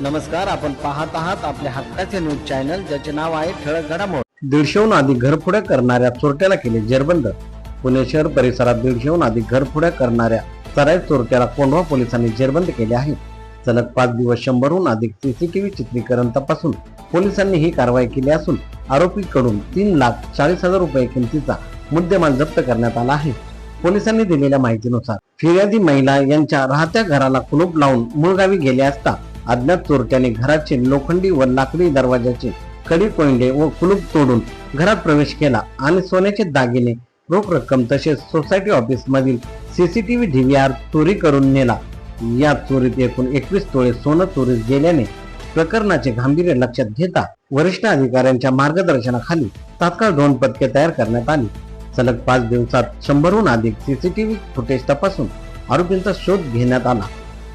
नमस्कार आपण पाहत आहात आपल्या हक्काचे न्यूज चॅनल ज्याचे नाव आहे ठळक घडामोड. दीडशेहून अधिक घरफोड्या करणाऱ्या चोरट्याला केले जेरबंद. पुणे शहर परिसरात दीडशेहून अधिक घरफोड्या करणाऱ्या सराय चोरट्याला कोंढवा पोलिसांनी जेरबंद केले आहे. सलग पाच दिवस शंभरहून अधिक सीसीटीव्ही चित्रीकरण तपासून पोलिसांनी ही कारवाई केली असून आरोपीकडून तीन लाख चाळीस हजार रुपये किमतीचा मुद्देमाल जप्त करण्यात आला आहे. पोलिसांनी दिलेल्या माहितीनुसार फिर्यादी महिला यांच्या राहत्या घराला कुलूप लावून मूळगावी गेले असता अज्ञात चोरट्याने घराचे लोखंडी व लाकडी दरवाजाचे कडी कोंडे व कुलूप तोडून घरात प्रवेश केला आणि सोन्याचे दागिने रोख रक्कम तसेच सोसायटी ऑफिस मधील सीसीटीव्ही डीव्हीआर चोरी करून नेला. या चोरीत एकूण एकवीस तोळे सोनं चोरीस गेल्याने प्रकरणाचे गांभीर्य लक्षात घेता वरिष्ठ अधिकाऱ्यांच्या मार्गदर्शनाखाली तात्काळ दोन पथके तयार करण्यात आली. सलग पाच दिवसात शंभरहून अधिक सीसीटीव्ही फुटेज तपासून आरोपींचा शोध घेण्यात आला.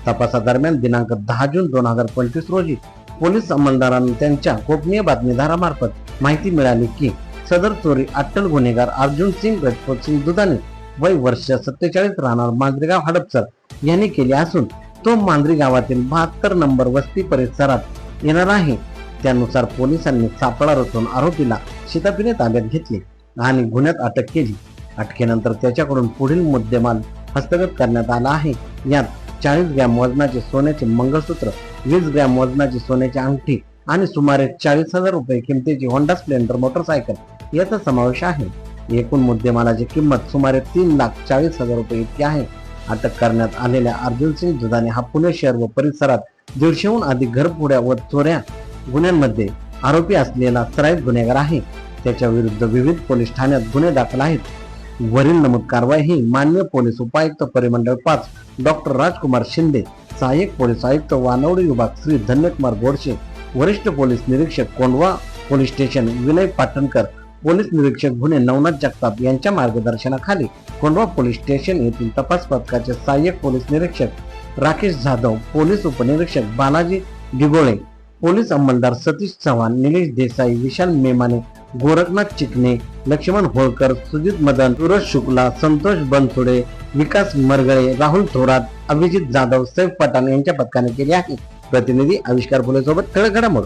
तपासादरम्यान दिनांक दहा जून दोन हजार पंचवीस रोजी पोलीस अंमलदारांना त्यांच्या गोपनीय बातमीदारामार्फत माहिती मिळाली की सदर चोरी अट्टल गुन्हेगार अर्जुन सिंग रजपूत सिंग दुधाने वय वर्ष सत्तेचाळीस राहणार मांजरेगाव हडपसर यांनी केली असून तो मांजरी गावातील बहात्तर नंबर वस्ती परिसरात येणार आहे. त्यानुसार पोलिसांनी सापळा रचून आरोपीला शितापिने ताब्यात घेतले आणि गुन्ह्यात अटक केली. अटकेनंतर त्याच्याकडून पुढील मुद्देमाल हस्तगत करण्यात आला आहे. यात चाळीस ग्रॅम वजनाचे सोन्याचे मंगळसूत्र वीस ग्रॅम वजनाची सोन्याची अंगठी आणि सुमारे चाळीस हजार रुपये किमतीची होंडा स्प्लेंडर मोटरसायकल याचा समावेश आहे. एकूण मुद्देमालाची किंमत सुमारे तीन लाख चाळीस हजार रुपये इतकी आहे. अटक करण्यात आलेल्या अर्जुन सिंग दुधाने हा पुणे शहर व परिसरात दीडशेहून अधिक घरफोड्या व चोऱ्या गुन्ह्यांमध्ये आरोपी असलेला सराईत गुन्हेगार आहे. त्याच्या विरुद्ध विविध पोलीस ठाण्यात गुन्हे दाखल आहेत. वरील नमूद कारवाई ही मान्य पोलीस उपायुक्त परिमंडळ पाच डॉक्टर राजकुमार शिंदे सहाय्यक पोलीस आयुक्त वानवडी विभाग श्री धन्यकुमार गोडसे वरिष्ठ पोलीस निरीक्षक Kondhwa police station Vinay Patankar police निरीक्षक गुन्हे नवनाथ जगताप यांच्या मार्गदर्शनाखाली कोंडवा पोलीस स्टेशन येथील तपास पथकाचे सहाय्यक पोलीस निरीक्षक राकेश जाधव पोलीस उपनिरीक्षक बालाजी डिगोळे पोलीस अंमलदार सतीश चव्हाण निलेश देसाई विशाल मेमाने गोरखनाथ चिकणे लक्ष्मण होळकर सुजित मदन सूरज शुक्ला संतोष बनसोडे विकास मरगळे राहुल थोरात अभिजित जाधव सैफ पठाण यांच्या पथकाने केले आहे प्रतिनिधी आविष्कार फुले सोबत घडामोड